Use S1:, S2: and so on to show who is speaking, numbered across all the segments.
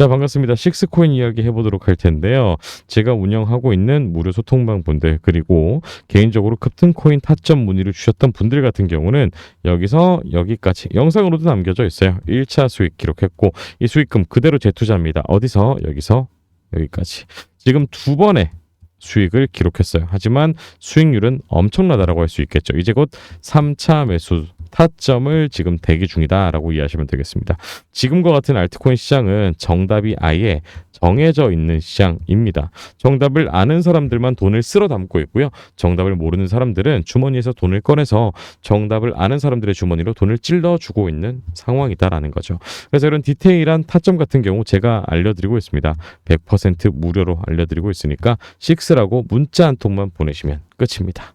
S1: 자, 반갑습니다. 식스코인 이야기 해보도록 할 텐데요. 제가 운영하고 있는 무료 소통방 분들, 그리고 개인적으로 급등코인 타점 문의를 주셨던 분들 같은 경우는 여기서 여기까지 영상으로도 남겨져 있어요. 1차 수익 기록했고, 이 수익금 그대로 재투자입니다. 어디서? 여기서 여기까지. 지금 두 번의 수익을 기록했어요. 하지만 수익률은 엄청나다라고 할 수 있겠죠. 이제 곧 3차 매수 타점을 지금 대기 중이다라고 이해하시면 되겠습니다. 지금과 같은 알트코인 시장은 정답이 아예 정해져 있는 시장입니다. 정답을 아는 사람들만 돈을 쓸어 담고 있고요. 정답을 모르는 사람들은 주머니에서 돈을 꺼내서 정답을 아는 사람들의 주머니로 돈을 찔러 주고 있는 상황이다라는 거죠. 그래서 이런 디테일한 타점 같은 경우 제가 알려드리고 있습니다. 100% 무료로 알려드리고 있으니까 식스라고 문자 한 통만 보내시면 끝입니다.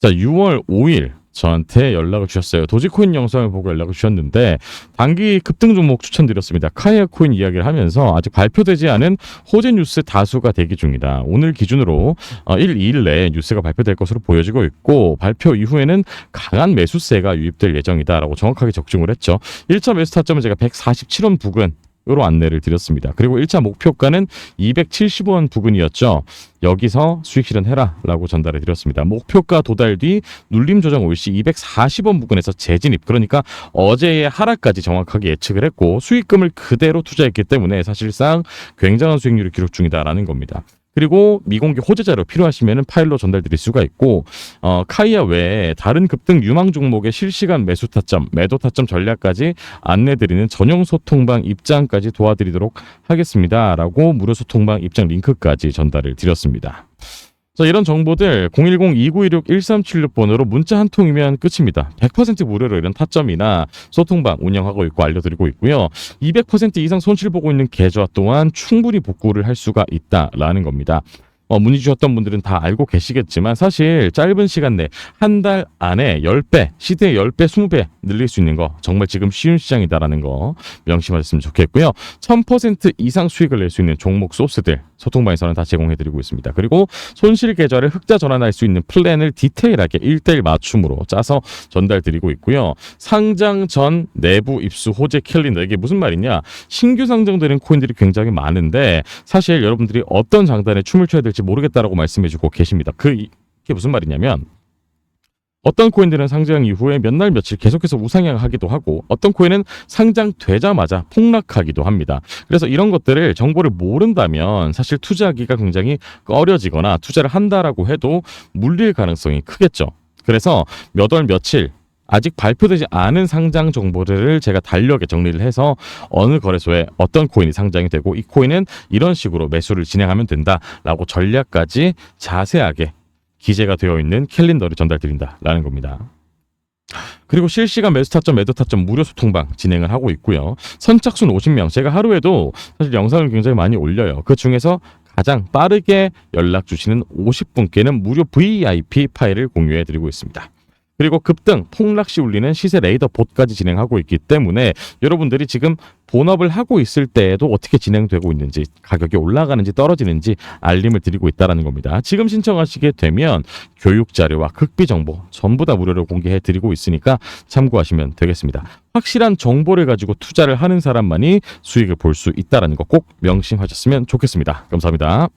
S1: 자, 6월 5일 저한테 연락을 주셨어요. 도지코인 영상을 보고 연락을 주셨는데 단기 급등 종목 추천드렸습니다. 카이아 코인 이야기를 하면서 아직 발표되지 않은 호재 뉴스 다수가 대기 중이다. 오늘 기준으로 어, 1, 2일 내에 뉴스가 발표될 것으로 보여지고 있고 발표 이후에는 강한 매수세가 유입될 예정이다라고 정확하게 적중을 했죠. 1차 매수 타점은 제가 147원 부근 으로 안내를 드렸습니다. 그리고 1차 목표가는 270원 부근이었죠. 여기서 수익 실현해라 라고 전달해 드렸습니다. 목표가 도달 뒤 눌림 조정 올시 240원 부근에서 재진입. 그러니까 어제의 하락까지 정확하게 예측을 했고 수익금을 그대로 투자했기 때문에 사실상 굉장한 수익률을 기록 중이다라는 겁니다. 그리고 미공개 호재 자료 필요하시면 파일로 전달드릴 수가 있고 어, 카이아 외에 다른 급등 유망 종목의 실시간 매수 타점, 매도 타점 전략까지 안내드리는 전용 소통방 입장까지 도와드리도록 하겠습니다 라고 무료 소통방 입장 링크까지 전달을 드렸습니다. 자, 이런 정보들 010-2916-1376번으로 문자 한 통이면 끝입니다. 100% 무료로 이런 타점이나 소통방 운영하고 있고 알려드리고 있고요. 200% 이상 손실 보고 있는 계좌 또한 충분히 복구를 할 수가 있다라는 겁니다. 어, 문의 주셨던 분들은 다 알고 계시겠지만 사실 짧은 시간 내 한 달 안에 10배, 시대의 10배, 20배 늘릴 수 있는 거 정말 지금 쉬운 시장이다라는 거 명심하셨으면 좋겠고요. 1000% 이상 수익을 낼 수 있는 종목 소스들 소통방에서는 다 제공해드리고 있습니다. 그리고 손실 계좌를 흑자 전환할 수 있는 플랜을 디테일하게 1대1 맞춤으로 짜서 전달드리고 있고요. 상장 전 내부 입수 호재 캘린더 이게 무슨 말이냐? 신규 상장되는 코인들이 굉장히 많은데 사실 여러분들이 어떤 장단에 춤을 춰야 될지 모르겠다라고 말씀해주고 계십니다. 그 이- 이게 무슨 말이냐면 어떤 코인들은 상장 이후에 몇 날 며칠 계속해서 우상향하기도 하고 어떤 코인은 상장되자마자 폭락하기도 합니다. 그래서 이런 것들을 정보를 모른다면 사실 투자하기가 굉장히 꺼려지거나 투자를 한다라고 해도 물릴 가능성이 크겠죠. 그래서 몇 월 며칠 아직 발표되지 않은 상장 정보들을 제가 달력에 정리를 해서 어느 거래소에 어떤 코인이 상장이 되고 이 코인은 이런 식으로 매수를 진행하면 된다라고 전략까지 자세하게 기재가 되어 있는 캘린더를 전달드린다라는 겁니다. 그리고 실시간 매수 타점, 매도 타점 무료 소통방 진행을 하고 있고요. 선착순 50명. 제가 하루에도 사실 영상을 굉장히 많이 올려요. 그 중에서 가장 빠르게 연락 주시는 50분께는 무료 VIP 파일을 공유해 드리고 있습니다. 그리고 급등, 폭락시 울리는 시세 레이더 봇까지 진행하고 있기 때문에 여러분들이 지금 본업을 하고 있을 때에도 어떻게 진행되고 있는지, 가격이 올라가는지 떨어지는지 알림을 드리고 있다는 겁니다. 지금 신청하시게 되면 교육 자료와 극비 정보 전부 다 무료로 공개해 드리고 있으니까 참고하시면 되겠습니다. 확실한 정보를 가지고 투자를 하는 사람만이 수익을 볼 수 있다는 거 꼭 명심하셨으면 좋겠습니다. 감사합니다.